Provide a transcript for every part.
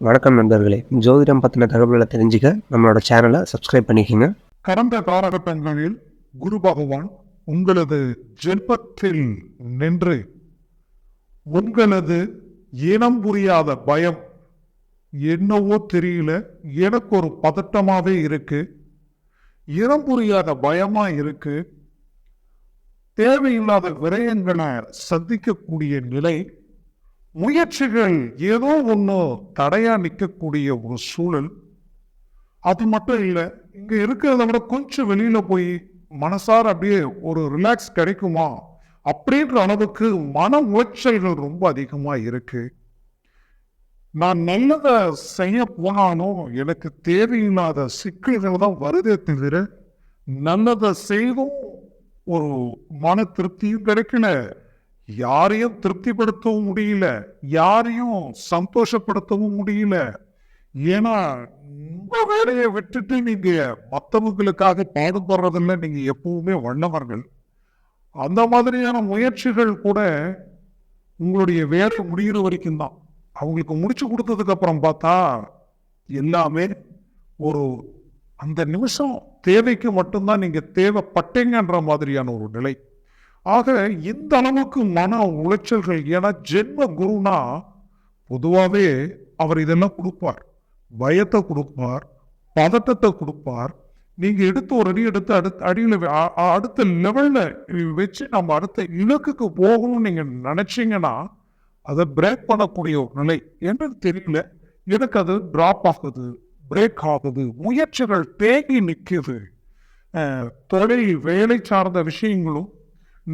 வணக்கம் நண்பர்களே. ஜோதிடம் பற்றின தகவல்களை தெரிஞ்சுக்க நம்மளோட சேனலை சப்ஸ்கிரைப் பண்ணிக்கோங்க. கடந்த காலகட்டங்களில் குரு பகவான் உங்களது ஜென்மத்தில் நின்று உங்களது இனம் புரியாத பயம் என்னவோ தெரியல. எனக்கு ஒரு பதட்டமாகவே இருக்கு. இனம் புரியாத பயமா இருக்கு. தேவையில்லாத விரயங்களை சந்திக்கக்கூடிய நிலை முயற்சிகள் ஏதோ ஒன்று தடையா நிற்கக்கூடிய ஒரு சூழல். அது மட்டும் இல்லை இங்க இருக்கிறத விட கொஞ்சம் வெளியில போய் மனசார் அப்படியே ஒரு ரிலாக்ஸ் கிடைக்குமா? அப்படின்ற அளவுக்கு மன உளைச்சல்கள் ரொம்ப அதிகமாக இருக்கு. நான் நல்லதை செய்ய போனாலும் எனக்கு தேவையில்லாத சிக்கல்கள் தான் வருதே தவிர நல்லதை செய்தும் ஒரு மன திருப்தியும் கிடைக்கல. யாரையும் திருப்திப்படுத்தவும் முடியல யாரையும் சந்தோஷப்படுத்தவும் முடியல. ஏன்னா உங்க வேலையை விட்டுட்டு நீங்க மற்றவங்களுக்காக பாடுபடுறதில்ல நீங்க எப்பவுமே வண்ணவர்கள் அந்த மாதிரியான முயற்சிகள் கூட உங்களுடைய வேலை முடிகிற வரைக்கும் தான். அவங்களுக்கு முடிச்சு கொடுத்ததுக்கு அப்புறம் பார்த்தா எல்லாமே ஒரு அந்த நிமிஷம் தேவைக்கு மட்டும்தான் நீங்க தேவைப்பட்டீங்கன்ற மாதிரியான ஒரு நிலை. ஆக இந்த அளவுக்கு மன உளைச்சல்கள் ஏன்னா ஜென்ம குருனா பொதுவாகவே அவர் இதெல்லாம் கொடுப்பார். பயத்தை கொடுப்பார் பதட்டத்தை கொடுப்பார். நீங்க எடுத்து ஒரு அடி எடுத்து அடுத்த அடியில் அடுத்த லெவல்ல வச்சு நம்ம அடுத்த இலக்குக்கு போகணும்னு நீங்க நினைச்சீங்கன்னா அதை பிரேக் பண்ணக்கூடிய ஒரு நிலை. என்னன்னு தெரியல. எனக்கு அது டிராப் ஆகுது பிரேக் ஆகுது முயற்சிகள் தேங்கி நிற்குது தொழில் வேலை சார்ந்த விஷயங்களும்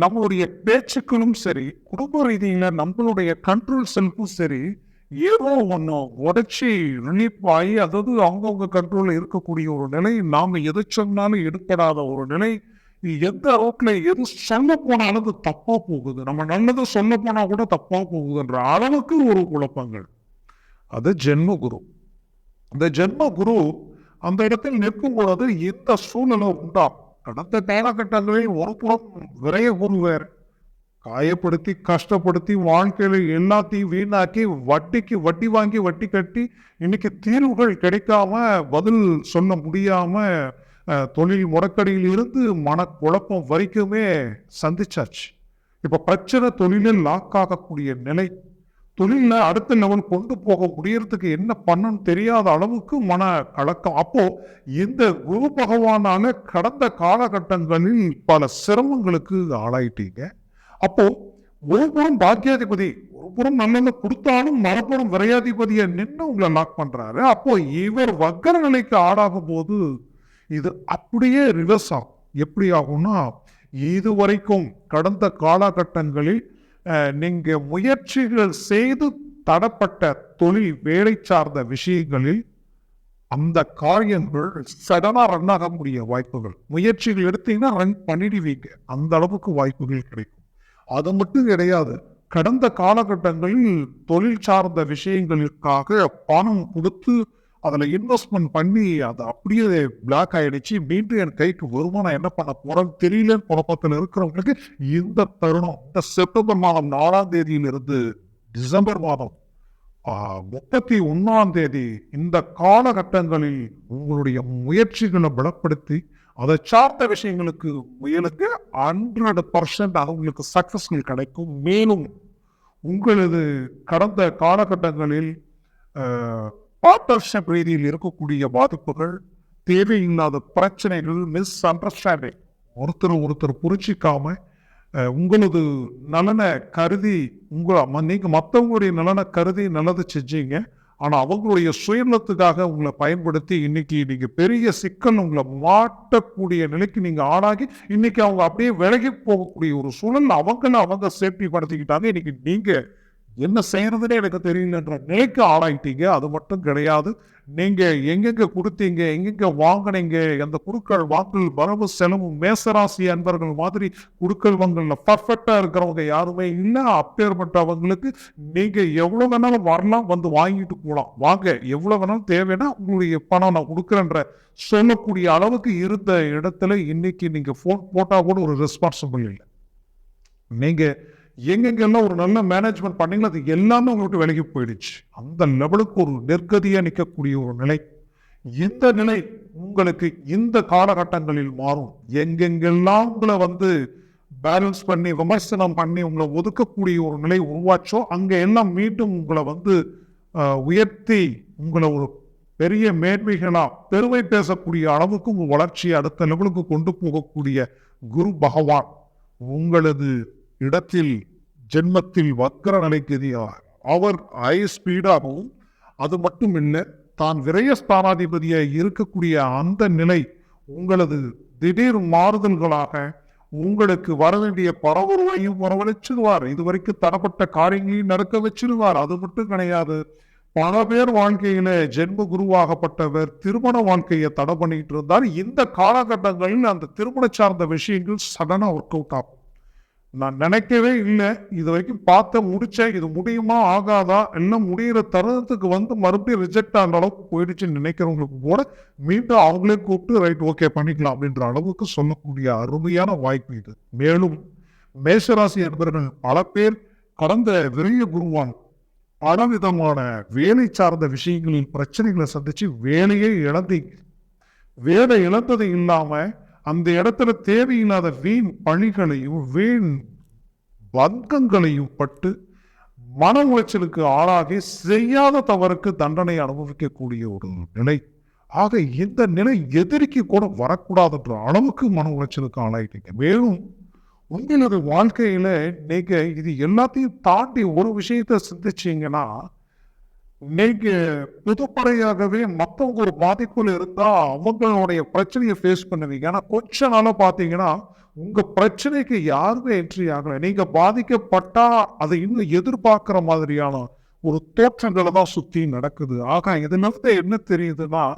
நம்மளுடைய பேச்சுக்களும் சரி குடும்ப ரீதியில நம்மளுடைய கண்ட்ரோல் செல்ஃபும் சரி ஏதோ ஒன்று உடச்சி ரிலீஃப் ஆகி அதாவது அவங்கவுங்க கண்ட்ரோலில் இருக்கக்கூடிய ஒரு நிலை நாம் எது சொன்னாலும் எடுப்படாத ஒரு நிலை எந்த அளவுக்குல எது சொல்ல போனாலும் அது போகுது. நம்ம நல்லது சொல்ல போனால் கூட தப்பாக போகுதுன்ற அளவுக்கு ஒரு குழப்பங்கள். அது ஜென்ம குரு அந்த ஜென்ம குரு அந்த இடத்தில் நிற்கும் பொழுது எந்த சூழ்நிலை உண்டாகும் கடந்த காலகட்டங்களில் ஒரு புறம் விரைய கூறுவர். காயப்படுத்தி கஷ்டப்படுத்தி வாழ்க்கையில எல்லாத்தையும் வீணாக்கி வட்டிக்கு வட்டி வாங்கி வட்டி கட்டி இன்னைக்கு தீர்வுகள் கிடைக்காம பதில் சொல்ல முடியாம தொழில் முடக்கடியில் இருந்து மனக்குழப்பம் வரைக்குமே சந்திச்சாச்சு. இப்ப பிரச்சனை தொழிலில் லாக் ஆகக்கூடிய நிலை தொழில அடுத்த லெவல் கொண்டு போக முடியறதுக்கு என்ன பண்ணணும் தெரியாத அளவுக்கு மன கலக்கம் அப்போ இந்த குரு பகவானால கடந்த காலகட்டங்களில் பல சிரமங்களுக்கு ஆளாயிட்டீங்க. அப்போ ஒருபுறம் பாக்கியாதிபதி ஒருபுறம் நல்லது கொடுத்தாலும் மறுபுறம் விரையாதிபதியை நின்று உங்களை லாக் பண்றாரு. அப்போ இவர் வக்கர நிலைக்கு ஆடாகும் போது இது அப்படியே ரிவர்ஸ் ஆகும். எப்படி ஆகும்னா இது வரைக்கும் கடந்த காலகட்டங்களில் நீங்கள் முயற்சிகள் செய்து தடப்பட்ட தொழில் வேலை சார்ந்த விஷயங்களில் அந்த காரியங்கள் சடனாக ரன் ஆக முடிய வாய்ப்புகள். முயற்சிகள் எடுத்தீங்கன்னா ரன் பண்ணிடுவீங்க. அந்த அளவுக்கு வாய்ப்புகள் கிடைக்கும். அது மட்டும் கிடையாது. கடந்த காலகட்டங்களில் தொழில் சார்ந்த விஷயங்களுக்காக பணம் கொடுத்து அதில் இன்வெஸ்ட்மெண்ட் பண்ணி அது அப்படியே பிளாக் ஆகிடுச்சு மீண்டும் என் கைக்கு வருமானம் என்ன பண்ண போறேன்னு தெரியலன்னு குழப்பத்தில் இருக்கிறவங்களுக்கு இந்த தருணம் இந்த செப்டம்பர் மாதம் நாலாம் தேதியிலிருந்து டிசம்பர் மாதம் முப்பத்தி ஒன்றாம் தேதி இந்த காலகட்டங்களில் உங்களுடைய முயற்சிகளை பலப்படுத்தி அதை சார்ந்த விஷயங்களுக்கு முயலுக்கு ஹண்ட்ரட் பர்சன்ட் அவங்களுக்கு சக்சஸ்கள் கிடைக்கும். மேலும் உங்களது கடந்த காலகட்டங்களில் பார்ட்னர்ஷிப் ரீதியில் இருக்கக்கூடிய பாதிப்புகள் தேவையில்லாத பிரச்சனைகள் மிஸ் அண்டர்ஸ்டாண்டிங் ஒருத்தர் ஒருத்தர் புரிச்சிக்காம உங்களது நலனை கருதி உங்களை ம- மற்றவங்களுடைய நலனை கருதி நல்லது செஞ்சீங்க. ஆனால் அவங்களுடைய சுயநலத்துக்காக உங்களை பயன்படுத்தி இன்னைக்கு நீங்கள் பெரிய சிக்கல் உங்களை மாட்டக்கூடிய நிலைக்கு நீங்கள் ஆளாகி இன்னைக்கு அவங்க அப்படியே விலகி போகக்கூடிய ஒரு சூழல் அவங்கள அவங்க சேஃப்டி படுத்திக்கிட்டாங்க இன்னைக்கு நீங்கள் என்ன செய்யறதுன்னு எனக்கு தெரியலன்ற நிலைக்கு ஆளாயிட்டீங்க. அது மட்டும் கிடையாது. நீங்கள் எங்கெங்கே கொடுத்தீங்க எங்கெங்க வாங்கினீங்க அந்த குருக்கள் வாங்கல் வரவு செலவு மேசராசி அன்பர்கள் மாதிரி குடுக்கல் வாங்கல்ல. பர்ஃபெக்டாக இருக்கிறவங்க யாருமே இல்லை. அப்பேற்பட்டவங்களுக்கு நீங்கள் எவ்வளோ வேணாலும் வரலாம் வந்து வாங்கிட்டு போகலாம் வாங்க எவ்வளோ வேணாலும் தேவைன்னா உங்களுடைய பணம் நான் கொடுக்குறேன்ற சொல்லக்கூடிய அளவுக்கு இருந்த இடத்துல இன்னைக்கு நீங்கள் ஃபோன் போட்டால் கூட ஒரு ரெஸ்பான்சிபிள் இல்லை. நீங்கள் எங்கெங்கெல்லாம் ஒரு நல்ல மேனேஜ்மெண்ட் பண்ணீங்களோ அது எல்லாமே உங்களுக்கு விலகி போயிடுச்சு. அந்த லெவலுக்கு ஒரு நெற்கதியாக நிற்கக்கூடிய ஒரு நிலை. இந்த நிலை உங்களுக்கு இந்த காலகட்டங்களில் மாறும். எங்கெங்கெல்லாம் உங்களை வந்து பேலன்ஸ் பண்ணி விமர்சனம் பண்ணி உங்களை ஒதுக்கக்கூடிய ஒரு நிலை உருவாச்சோ அங்கே எல்லாம் மீண்டும் உங்களை வந்து உயர்த்தி உங்களை ஒரு பெரிய மேன்மைகளாக பெருமை பேசக்கூடிய அளவுக்கு உங்கள் வளர்ச்சியை அடுத்த லெவலுக்கு கொண்டு போகக்கூடிய குரு பகவான் உங்களது இடத்தில் ஜென்மத்தில் வக்கர நிலைக்கதியார் அவர் ஐ ஸ்பீடாகவும் அது மட்டும் இல்லை தான் விரயஸ்தானாதிபதியாக இருக்கக்கூடிய அந்த நிலை உங்களது திடீர் மாறுதல்களாக உங்களுக்கு வர வேண்டிய பரவுருவையும் வரவழைச்சிருவார் இதுவரைக்கும் தடப்பட்ட காரியங்களையும் நடக்க வச்சிருவார் அது மட்டும் கிடையாது பல பேர் வாழ்க்கையில ஜென்ம குருவாகப்பட்டவர் திருமண வாழ்க்கையை தடை பண்ணிட்டு இருந்தார். இந்த காலகட்டங்களில் அந்த திருமண சார்ந்த விஷயங்கள் சடனா ஒர்க் அவுட் ஆகும். நான் நினைக்கவே இல்லை. இது வரைக்கும் பார்த்த முடிச்ச இது முடியுமா ஆகாதா எல்லாம் முடியிற தருணத்துக்கு வந்து மறுபடியும் ரிஜெக்ட் ஆகிற அளவுக்கு போயிடுச்சுன்னு நினைக்கிறவங்களுக்கு கூட மீண்டும் அவங்களே கூப்பிட்டு ரைட் ஓகே பண்ணிக்கலாம் அப்படின்ற அளவுக்கு சொல்லக்கூடிய அருமையான வாய்ப்பு இது. மேலும் மேஷராசி என்பவர்கள் பல பேர் கடந்த விரைய குருவான் பலவிதமான வேலை சார்ந்த விஷயங்களில் பிரச்சனைகளை சந்திச்சு வேலையே இழந்தீங்க. வேலை இழந்தது இல்லாமல் அந்த இடத்துல தேவையில்லாத வீண் பணிகளையும் வீண் வங்கங்களையும் பட்டு மன உளைச்சலுக்கு ஆளாகி செய்யாத தவறுக்கு தண்டனை அனுபவிக்கக்கூடிய ஒரு நிலை. ஆக இந்த நிலை எதிரிக்கு கூட வரக்கூடாதுன்ற அளவுக்கு மன உளைச்சலுக்கு ஆளாயிட்டீங்க. மேலும் உங்களது வாழ்க்கையில நீங்க இது எல்லாத்தையும் தாண்டி ஒரு விஷயத்தை சிந்திச்சீங்கன்னா இன்னைக்கு புதுப்படையாகவே மற்றவங்க ஒரு பாதிப்புல இருந்தா அவங்களுடைய பிரச்சனையை ஃபேஸ் பண்ணுவீங்க. ஆனா கொஞ்ச நாளா பாத்தீங்கன்னா உங்க பிரச்சனைக்கு யாருமே என்ட்ரி ஆகல. நீங்க பாதிக்கப்பட்டா அதை இன்னும் எதிர்பார்க்கிற மாதிரியான ஒரு தோற்றங்களை தான் சுத்தி நடக்குது. ஆக இதுலிருந்து என்ன தெரியுதுன்னா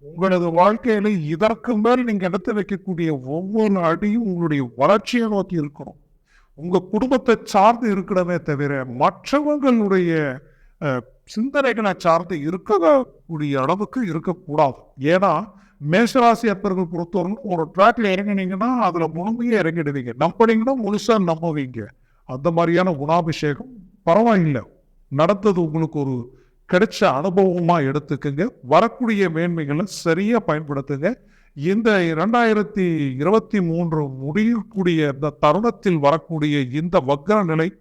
உங்களது வாழ்க்கையில இதற்கு மேல் நீங்க எடுத்து வைக்கக்கூடிய ஒவ்வொரு அடியும் உங்களுடைய வளர்ச்சியை நோக்கி இருக்கணும். உங்க குடும்பத்தை சார்ந்து இருக்கணுமே தவிர மற்றவங்களுடைய சிந்தனைகளை சார்ந்து இருக்கக்கூடிய அளவுக்கு இருக்கக்கூடாது. ஏன்னா மேஷராசி அப்பர்கள் பொறுத்தவரைக்கும் ஒரு ட்ராக்ல இறங்கினீங்கன்னா அதுல முழுமையா இறங்கிடுவீங்க. நம்பினீங்கன்னா முழுசா நம்புவீங்க. அந்த மாதிரியான குணாபிஷேகம் பரவாயில்லை. நடந்தது உங்களுக்கு ஒரு கிடைச்ச அனுபவமா எடுத்துக்கங்க. வரக்கூடிய மேன்மைகளை சரியா பயன்படுத்துங்க. இந்த இரண்டாயிரத்தி இருபத்தி மூன்று முடியக்கூடிய இந்த தருணத்தில் வரக்கூடிய இந்த வக்கர நிலை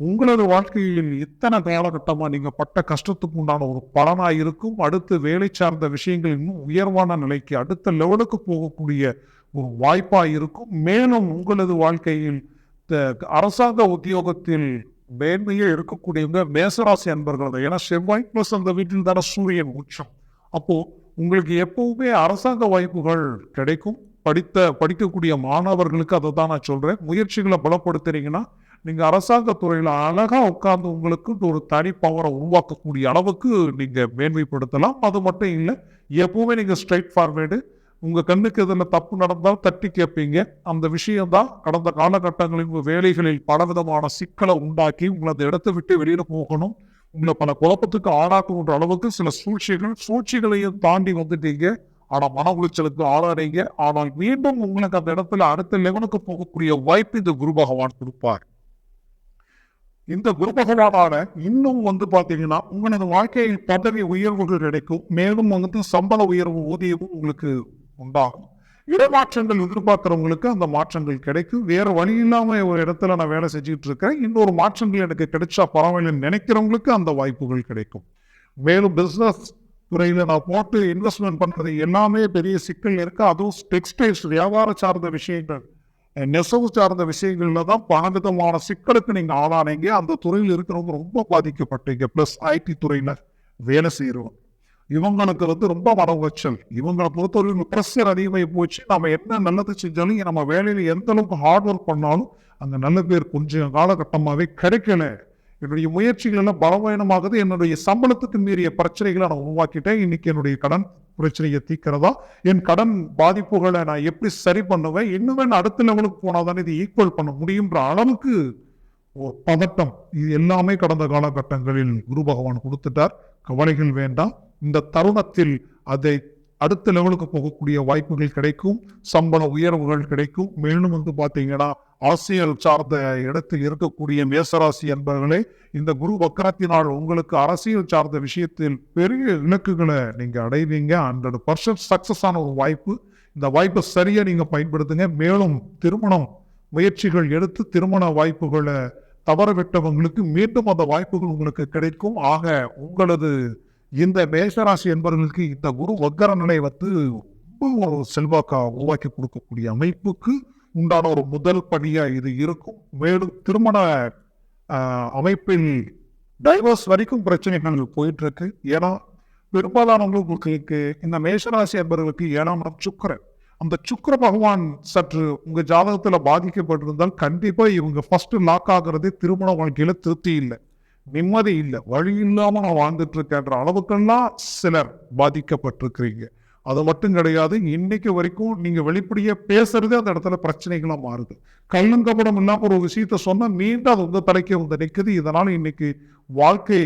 உங்களது வாழ்க்கையில் இத்தனை காலகட்டமாக நீங்கள் பட்ட கஷ்டத்துக்கு உண்டான ஒரு பலனாக இருக்கும். அடுத்து வேலை சார்ந்த விஷயங்கள் இன்னும் உயர்வான நிலைக்கு அடுத்த லெவலுக்கு போகக்கூடிய ஒரு வாய்ப்பாக இருக்கும். மேலும் உங்களது வாழ்க்கையில் த- அரசாங்க உத்தியோகத்தில் மேன்மையே இருக்கக்கூடியவங்க மேசராசி அன்பர்கள். ஏன்னா செவ்வாய் பிளஸ் அந்த வீட்டில் தானே சூரியன் உச்சம். அப்போது உங்களுக்கு எப்பவுமே அரசாங்க வாய்ப்புகள் கிடைக்கும். படித்த படிக்கக்கூடிய மாணவர்களுக்கு அதை தான் நான் சொல்கிறேன் முயற்சிகளை பலப்படுத்துறீங்கன்னா நீங்கள் அரசாங்க துறையில் அழகாக உட்கார்ந்து உங்களுக்கு ஒரு தனி பவரை உருவாக்கக்கூடிய அளவுக்கு நீங்கள் மேன்மைப்படுத்தலாம். அது மட்டும் இல்லை எப்பவுமே நீங்கள் ஸ்ட்ரைட் ஃபார்வேர்டு உங்கள் கண்ணுக்கு இதில் தப்பு நடந்தால் தட்டி கேட்பீங்க. அந்த விஷயம்தான் கடந்த காலகட்டங்களில் உங்கள் வேலைகளில் பலவிதமான சிக்கலை உண்டாக்கி உங்களை அந்த இடத்தை விட்டு வெளியில் போகணும். உங்களை பல குழப்பத்துக்கு ஆளாக்குன்ற அளவுக்கு சில சூழ்ச்சிகள் சூழ்ச்சிகளையும் தாண்டி வந்துட்டீங்க. ஆனால் மன உளைச்சலுக்கு ஆளாறீங்க ஆனால் மீண்டும் உங்களுக்கு அந்த இடத்துல அடுத்த லெவலுக்கு போகக்கூடிய வாய்ப்பு இந்த குரு பகவான் கொடுப்பார். இந்த குரு பகவானால இன்னும் வந்து பாத்தீங்கன்னா உங்களது வாழ்க்கையில் பதவி உயர்வுகள் கிடைக்கும். மேலும் வந்து சம்பள உயர்வு ஊதியமும் உங்களுக்கு உண்டாகும். இடமாற்றங்கள் எதிர்பார்க்கிறவங்களுக்கு அந்த மாற்றங்கள் கிடைக்கும். வேறு வழி இல்லாமல் ஒரு இடத்துல நான் வேலை செஞ்சுட்டு இருக்கிறேன். இன்னொரு மாற்றங்கள் எனக்கு கிடைச்சா பரவாயில்லைன்னு நினைக்கிறவங்களுக்கு அந்த வாய்ப்புகள் கிடைக்கும். மேலும் பிஸ்னஸ் துறையில் நான் போட்டு இன்வெஸ்ட்மெண்ட் பண்ணுறது எல்லாமே பெரிய சிக்கல் இருக்குது அதுவும் டெக்ஸ்டைல்ஸ் வியாபார சார்ந்த விஷயங்கள். நெசவு சார்ந்த விஷயங்கள்ல தான் பலவிதமான சிக்கலுக்கு நீங்க ஆளானீங்க. அந்த துறையில் இருக்கிறவங்க ரொம்ப பாதிக்கப்பட்டீங்க. பிளஸ் ஐடி துறையில வேலை செய்யறவங்க இவங்களுக்கு வந்து ரொம்ப மன உளைச்சல் இவங்களை பொறுத்தவரைக்கும் ப்ரெஷர் அதிகமாகி போச்சு. நம்ம என்ன நல்லது செஞ்சாலும் நம்ம வேலையில் எந்த அளவுக்கு ஹார்ட் ஒர்க் பண்ணாலும் அந்த நல்ல பேர் கொஞ்சம் காலகட்டமாகவே கிடைக்கல. என்னுடைய முயற்சிகள் எல்லாம் பலவீனமாகுது. என்னுடைய சம்பளத்துக்கு மீறிய பிரச்சனைகளை நான் உருவாக்கிட்டேன். இன்னைக்கு என்னுடைய கடன் பிரச்சனையை தீர்க்கிறதா? என் கடன் பாதிப்புகளை நான் எப்படி சரி பண்ணுவேன்? இன்னுமே அடுத்த லெவலுக்கு போனாதானே இது ஈக்குவல் பண்ண முடியுன்ற அளவுக்கு பதட்டம். இது எல்லாமே கடந்த காலகட்டங்களில் குரு பகவான் கொடுத்துட்டார். கவலைகள் வேண்டாம். இந்த தருணத்தில் அதை அடுத்த லெவலுக்கு போகக்கூடிய வாய்ப்புகள் கிடைக்கும் சம்பள உயர்வுகள் கிடைக்கும். மேலும் வந்து பார்த்தீங்கன்னா அரசியல் சார்ந்த இடத்தில் இருக்கக்கூடிய மேசராசி என்பவர்களே இந்த குரு வக்கரத்தினால் உங்களுக்கு அரசியல் சார்ந்த விஷயத்தில் பெரிய இலக்குகளை நீங்கள் அடைவீங்க. ஹண்ட்ரட் பர்சன்ட் சக்ஸஸ் ஆன ஒரு வாய்ப்பு. இந்த வாய்ப்பை சரியாக நீங்கள் பயன்படுத்துங்க. மேலும் திருமணம் முயற்சிகள் எடுத்து திருமண வாய்ப்புகளை தவறவிட்டவங்களுக்கு மீண்டும் அந்த வாய்ப்புகள் உங்களுக்கு கிடைக்கும். ஆக உங்களது இந்த மேஷராசி என்பவர்களுக்கு இந்த குரு வக்கர நிலை வந்து ரொம்ப ஒரு செல்வாக்கா உருவாக்கி கொடுக்கக்கூடிய அமைப்புக்கு உண்டான ஒரு முதல் பணியா இது இருக்கும். மேலும் திருமண அமைப்பில் டைவர்ஸ் வரைக்கும் பிரச்சனைகள் போயிட்டு இருக்கு ஏன்னா பெரும்பாலானவங்களுக்கு இந்த மேஷராசி என்பவர்களுக்கு ஏழாம் இடம் சுக்கரன். அந்த சுக்கர பகவான் சற்று உங்க ஜாதகத்துல பாதிக்கப்பட்டிருந்தால் கண்டிப்பா இவங்க ஃபர்ஸ்ட் லாக் ஆகுறதே திருமண வாழ்க்கையில திருப்தி இல்லை. நிம்மதி இல்லை வழி இல்லாமல் நான் வாழ்ந்துட்டு இருக்கேன்ற அளவுக்கெல்லாம் சிலர் பாதிக்கப்பட்டிருக்கிறீங்க. அது மட்டும் கிடையாது இன்னைக்கு வரைக்கும் நீங்க வெளிப்படையே பேசுறதே அந்த இடத்துல பிரச்சனைகளாக மாறுது. கல்லுங்கப்படம் இல்லாமல் ஒரு விஷயத்த சொன்னால் மீண்டும் அது வந்து தலைக்கு வந்து நிற்குது இதனால் இன்னைக்கு வாழ்க்கை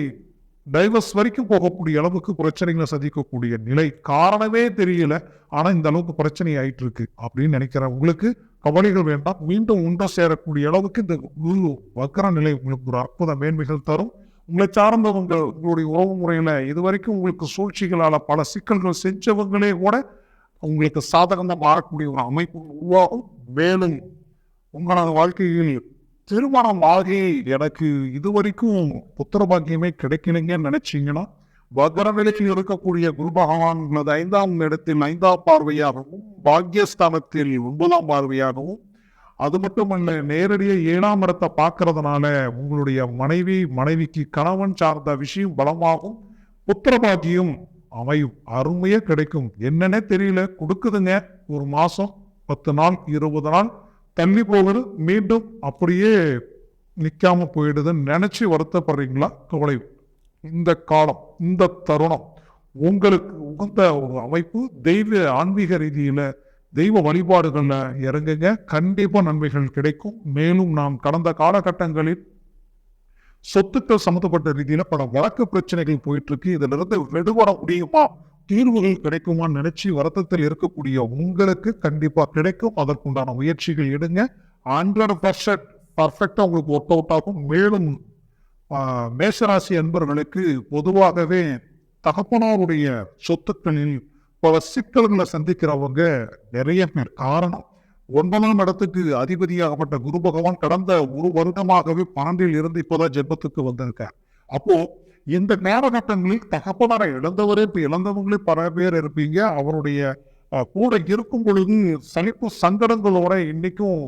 டைவர்ஸ் வரைக்கும் போகக்கூடிய அளவுக்கு பிரச்சனைகளை சந்திக்கக்கூடிய நிலை. காரணமே தெரியல ஆனால் இந்த அளவுக்கு பிரச்சனை ஆயிட்டு இருக்கு அப்படின்னு நினைக்கிறேன். உங்களுக்கு கவலைகள் வேண்டாம். மீண்டும் ஒன்று சேரக்கூடிய அளவுக்கு இந்த குரு வக்கர நிலை உங்களுக்கு ஒரு அற்புத மேன்மைகள் தரும். உங்களை சார்ந்தவங்க உங்களுடைய உறவு முறையில் இதுவரைக்கும் உங்களுக்கு சூழ்ச்சிகளால் பல சிக்கல்கள் செஞ்சவங்களே கூட உங்களுக்கு சாதகமாக மாறக்கூடிய ஒரு அமைப்பு உருவாகும். மேலும் உங்களது வாழ்க்கையில் திருமணம் ஆகி எனக்கு இதுவரைக்கும் புத்திர பாக்கியமே கிடைக்கலைங்கன்னு நினச்சிங்கன்னா வக்ர இருக்கக்கூடிய குரு பகவான் ஐந்தாம் இடத்தில் ஐந்தாம் பார்வையாகவும் பாக்யஸ்தானத்தில் ஒன்பதாம் பார்வையாகவும் அது மட்டுமல்ல நேரடியாக ஏழாம் இடத்தை பார்க்கறதுனால உங்களுடைய மனைவி மனைவிக்கு கணவன் சார்ந்த விஷயம் பலமாகும் புத்திரபாகியம் அமையும் அருமையே கிடைக்கும். என்னன்னே தெரியல கொடுக்குதுங்க. ஒரு மாசம் பத்து நாள் இருபது நாள் தள்ளி போகுது மீண்டும் அப்படியே நிற்காம போயிடுதுன்னு நினைச்சு வருத்தப்படுறீங்களா? கவலை இந்த காலம் இந்த தருணம் உங்களுக்கு உகந்த ஒரு அமைப்பு தெய்வ ஆன்மீக ரீதியில் தெய்வ வழிபாடுகளில் இறங்குங்க. கண்டிப்பாக நன்மைகள் கிடைக்கும். மேலும் நாம் கடந்த காலகட்டங்களில் சொத்துக்கள் சம்மந்தப்பட்ட ரீதியில் பல வழக்கு பிரச்சனைகள் போயிட்டு இருக்கு இதுல விடுபட முடியுமா? தீர்வுகள் கிடைக்குமான்னு நினைச்சு வருத்தத்தில் இருக்கக்கூடிய உங்களுக்கு கண்டிப்பாக கிடைக்கும். அதற்குண்டான முயற்சிகள் எடுங்க. ஹண்ட்ரட் பர்சன்ட் பர்ஃபெக்டாக உங்களுக்கு ஒர்க் அவுட் ஆகும். மேலும் மேசராசி மேஷராசி அன்பர்களுக்கு பொதுவாகவே தகப்பனாருடைய சொத்துக்களில் பல சிக்கல்களை சந்திக்கிறவங்க நிறைய பேர். காரணம் ஒன்பதாம் இடத்துக்கு அதிபதியாகப்பட்ட குரு பகவான் கடந்த ஒரு வருடமாகவே பன்னெண்டில் இருந்து இப்போதான் ஜென்மத்துக்கு வந்திருக்கார். அப்போ இந்த நேரகட்டங்களில் தகப்பனரை இழந்தவரே இப்போ இழந்தவங்களே பல பேர் இருப்பீங்க. அவருடைய கூட இருக்கும் பொழுது சலிப்பு சங்கடங்களோட இன்னைக்கும்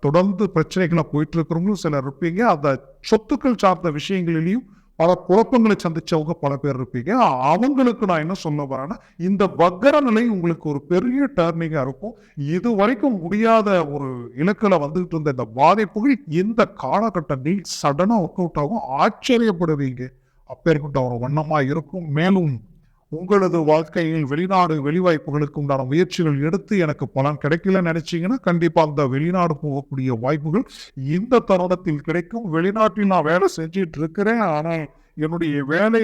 தொடர்ந்து பிரச்சனைகளை போயிட்டு இருக்கிறவங்களும் சிலர் இருப்பீங்க. அந்த சொத்துக்கள் சார்ந்த விஷயங்களிலையும் பல குழப்பங்களை சந்திச்சவங்க பல பேர் இருப்பீங்க. அவங்களுக்கு நான் என்ன சொல்ல வரேன்னா இந்த வக்கர நிலை உங்களுக்கு ஒரு பெரிய டேர்னிங்காக இருக்கும். இது வரைக்கும் முடியாத ஒரு இலக்கில் வந்துகிட்டு இருந்த இந்த பாதிப்புகள் இந்த காலகட்டத்தில் சடனாக ஒர்க் அவுட் ஆகும். ஆச்சரியப்படுவீங்க. அப்பேற்பட்ட ஒரு வண்ணமாக இருக்கும். மேலும் உங்களது வாழ்க்கையில் வெளிநாடு வெளிவாய்ப்புகளுக்கு உண்டான முயற்சிகள் எடுத்து எனக்கு பலன் கிடைக்கல நினைச்சீங்கன்னா கண்டிப்பா அந்த வெளிநாடு போகக்கூடிய வாய்ப்புகள் இந்த தருணத்தில் கிடைக்கும். வெளிநாட்டில் நான் வேலை செஞ்சிட்டு இருக்கிறேன். ஆனால் என்னுடைய வேலை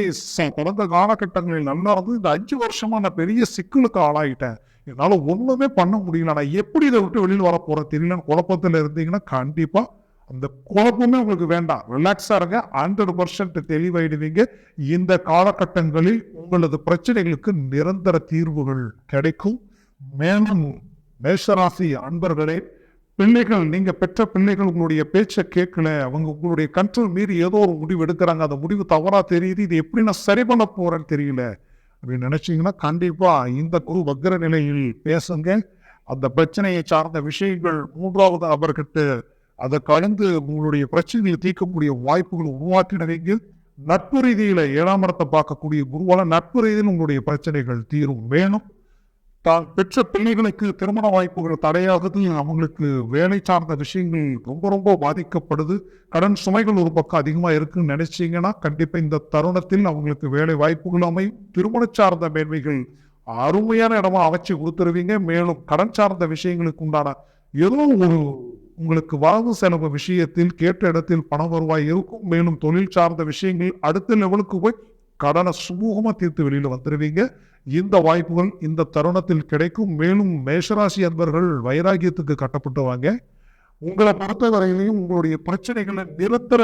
கடந்த காலகட்டங்களில் நல்லா இருந்து இந்த அஞ்சு வருஷமா நான் பெரிய சிக்கலுக்கு ஆளாயிட்டேன். என்னால் ஒன்றுமே பண்ண முடியல. நான் எப்படி இதை விட்டு வெளியில் வர போறேன் தெரியலன்னு குழப்பத்தில் இருந்தீங்கன்னா கண்டிப்பாக அந்த குழப்பமே உங்களுக்கு வேண்டாம். ரிலாக்ஸா இருங்க. ஹண்ட்ரட் பர்சன்ட் தெளிவாயிடுவீங்க. இந்த காலகட்டங்களில் உங்களது பிரச்சனைகளுக்கு நிரந்தர தீர்வுகள் கிடைக்கும். மேலும் மேஷராசி அன்பர்களே பிள்ளைகள் நீங்க பெற்ற பிள்ளைகள் உங்களுடைய பேச்சை கேட்கல. அவங்க உங்களுடைய கண்ட்ரோல் மீறி ஏதோ ஒரு முடிவு எடுக்கிறாங்க. அந்த முடிவு தவறா தெரியுது. இது எப்படி நான் சரி பண்ண போறேன்னு தெரியல. அப்படின்னு நினைச்சீங்கன்னா கண்டிப்பா இந்த குரு வக்ர நிலையில் பேசுங்க. அந்த பிரச்சனையை சார்ந்த விஷயங்கள் மூன்றாவது அவர்கிட்ட அதை கலந்து உங்களுடைய பிரச்சனைகளை தீர்க்கக்கூடிய வாய்ப்புகள் உருவாக்கினவங்க நட்பு ரீதியில ஏழாம் இடத்தை பார்க்கக்கூடிய குருவால நட்பு ரீதியில் உங்களுடைய பிரச்சனைகள் தீரும். வேணும் தான் பெற்ற பிள்ளைகளுக்கு திருமண வாய்ப்புகள் தடையாகுது. அவங்களுக்கு வேலை சார்ந்த விஷயங்கள் ரொம்ப ரொம்ப பாதிக்கப்படுது. கடன் சுமைகள் ஒரு பக்கம் அதிகமாக இருக்குன்னு நினைச்சீங்கன்னா கண்டிப்பாக இந்த தருணத்தில் அவங்களுக்கு வேலை வாய்ப்புகள் அமையும். திருமண சார்ந்த மேன்மைகள் அருமையான இடமா அமைச்சு கொடுத்துருவீங்க. மேலும் கடன் சார்ந்த விஷயங்களுக்கு உண்டான ஏதோ ஒரு உங்களுக்கு வரவு செலவு விஷயத்தில் கேட்ட இடத்தில் பண வருவாய் இருக்கும். மேலும் தொழில் சார்ந்த விஷயங்கள் அடுத்த லெவலுக்கு போய் கடனை சுமூகமாக தீர்த்து வெளியில் வந்துடுவீங்க இந்த வாய்ப்புகள் இந்த தருணத்தில் கிடைக்கும். மேலும் மேஷராசி அன்பர்கள் வைராகியத்துக்கு கட்டப்பட்டுவாங்க. உங்களை பொறுத்த வரையிலையும் உங்களுடைய பிரச்சனைகளை நிரந்தர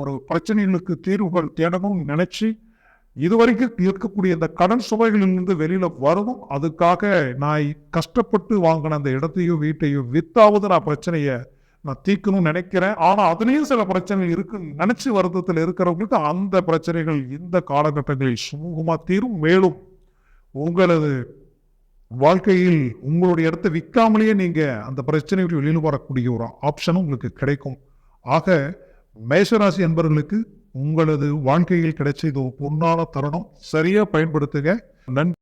ஒரு பிரச்சனைகளுக்கு தீர்வுகள் தேடணும்னு நினைச்சு இதுவரைக்கும் இருக்கக்கூடிய இந்த கடன் சுமைகளிலிருந்து வெளியில வரணும். அதுக்காக நான் கஷ்டப்பட்டு வாங்கின அந்த இடத்தையும் வீட்டையும் வித்தாவது நான் பிரச்சனையை நான் தீர்க்கணும்னு நினைக்கிறேன். ஆனா அதுலேயும் சில பிரச்சனைகள் இருக்கு நினைச்சு வருத்தத்தில் இருக்கிறவங்களுக்கு அந்த பிரச்சனைகள் இந்த காலகட்டங்களில் சுமூகமா தீரும். மேலும் உங்களது வாழ்க்கையில் உங்களுடைய இடத்தை விற்காமலேயே நீங்க அந்த பிரச்சனையை வெளியில் வரக்கூடிய ஒரு ஆப்ஷனும் உங்களுக்கு கிடைக்கும். ஆக மேஷராசி என்பவர்களுக்கு உங்களது வாழ்க்கையில் கிடைச்ச இது ஒரு பொன்னான தருணம் சரியா பயன்படுத்துங்க நன்றி.